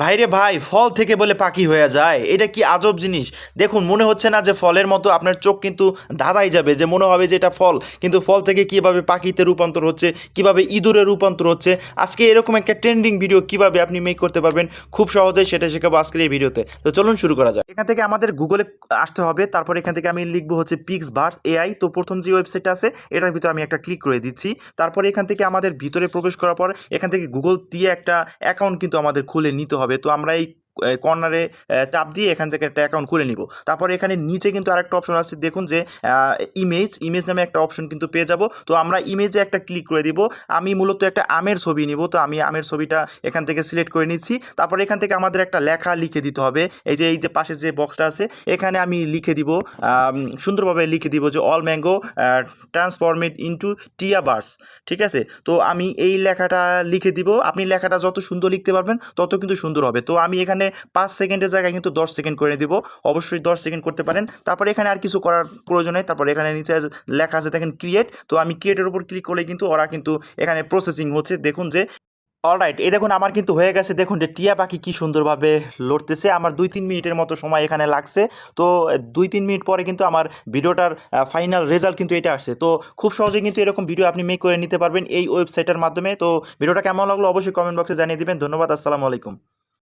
ভাইরে ভাই, ফল থেকে বলে পাখি হয়ে যায়, এটা কি আজব জিনিস? দেখুন, মনে হচ্ছে না যে ফলের মতো আপনার চোখ কিন্তু ধাঁধাই যাবে, যে মনে হবে যে এটা ফল। কিন্তু ফল থেকে কীভাবে পাখিতে রূপান্তর হচ্ছে, কীভাবে ইঁদুরে রূপান্তর হচ্ছে, আজকে এরকম একটা ট্রেন্ডিং ভিডিও কীভাবে আপনি মেক করতে পারবেন, খুব সহজেই সেটা শেখাবো আজকের এই ভিডিওতে তো। চলুন শুরু করা যাক। এখান থেকে আমাদের গুগলে আসতে হবে, তারপর এখান থেকে আমি লিখব হচ্ছে পিক্স বার্স এআই তো প্রথম যে ওয়েবসাইট আছে, এটার ভিতরে আমি একটা ক্লিক করে দিচ্ছি। তারপরে এখান থেকে আমাদের ভিতরে প্রবেশ করার পর, এখান থেকে গুগল দিয়ে একটা অ্যাকাউন্ট কিন্তু আমাদের খুলে নিতে হবে। তো আমরা এই কর্নারে চাপ দিয়ে এখান থেকে একটা অ্যাকাউন্ট খুলে নিব। তারপর এখানে নিচে কিন্তু আরেকটা অপশন আছে, দেখুন যে ইমেজ ইমেজ নামে একটা অপশন কিন্তু পেয়ে যাব। তো আমরা ইমেজে একটা ক্লিক করে দিব। আমি মূলত একটা আমের ছবি নিব। তো আমি আমের ছবিটা এখান থেকে সিলেক্ট করে নিচ্ছি। তারপর এখান থেকে আমাদের একটা লেখা লিখে দিতে হবে। এই যে এই যে পাশে যে বক্সটা আছে, এখানে আমি লিখে দিব সুন্দরভাবে লিখে দিব যে all mango transformed into tea bars ঠিক আছে? তো আমি এই লেখাটা লিখে দিব। আপনি লেখাটা যত সুন্দর লিখতে পারবেন, তত কিন্তু সুন্দর হবে। তো আমি এখানে পাঁচ সেকেন্ডের জায়গায় কিন্তু দশ সেকেন্ড করে দিব। অবশ্যই দশ সেকেন্ড করতে পারেন। তারপর এখানে আর কিছু করার প্রয়োজন নেই। তারপর এখানে নিচে লেখা আছে, দেখেন ক্রিয়েট তো আমি ক্রিয়েটের উপর ক্লিক করলে কিন্তু ওরা কিন্তু এখানে প্রসেসিং হচ্ছে। দেখুন যে অলরাইট এই দেখুন আমার কিন্তু হয়ে গেছে। দেখুন যে, টিয়া পাখি কি সুন্দরভাবে লড়তেছে। আমার দুই তিন মিনিটের মতো সময় এখানে লাগছে। তো দুই তিন মিনিট পরে কিন্তু আমার ভিডিওটার ফাইনাল রেজাল্ট কিন্তু এটা আসছে। তো খুব সহজে কিন্তু এরকম ভিডিও আপনি মেক করে নিতে পারবেন এই ওয়েবসাইটের মাধ্যমে। তো ভিডিওটা কেমন লাগল অবশ্যই কমেন্ট বক্সে জানিয়ে দিবেন। ধন্যবাদ, আসসালামু আলাইকুম।